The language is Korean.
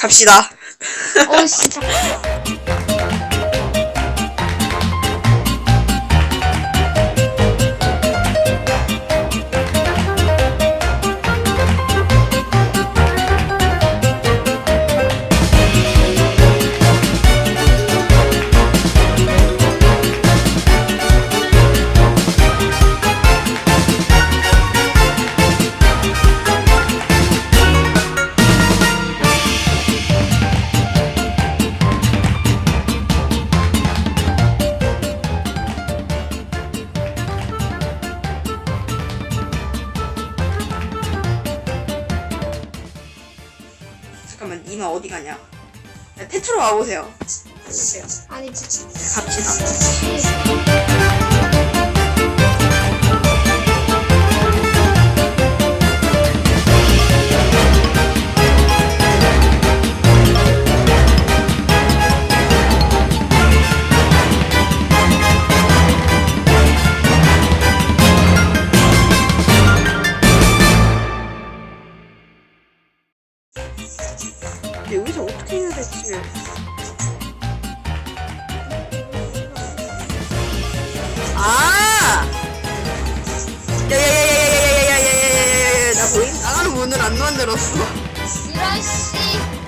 갑시다. 어 진짜. 잠깐만, 이마 어디 가냐? 야, 테트로 와보세요. 보세요. 아니 갑시다. 근데 여기서 어떻게 해야 될지. 아! 야야야야야야야야야야야야야 나 보인? 나가는 문을 안 만들었어. 이런 씨.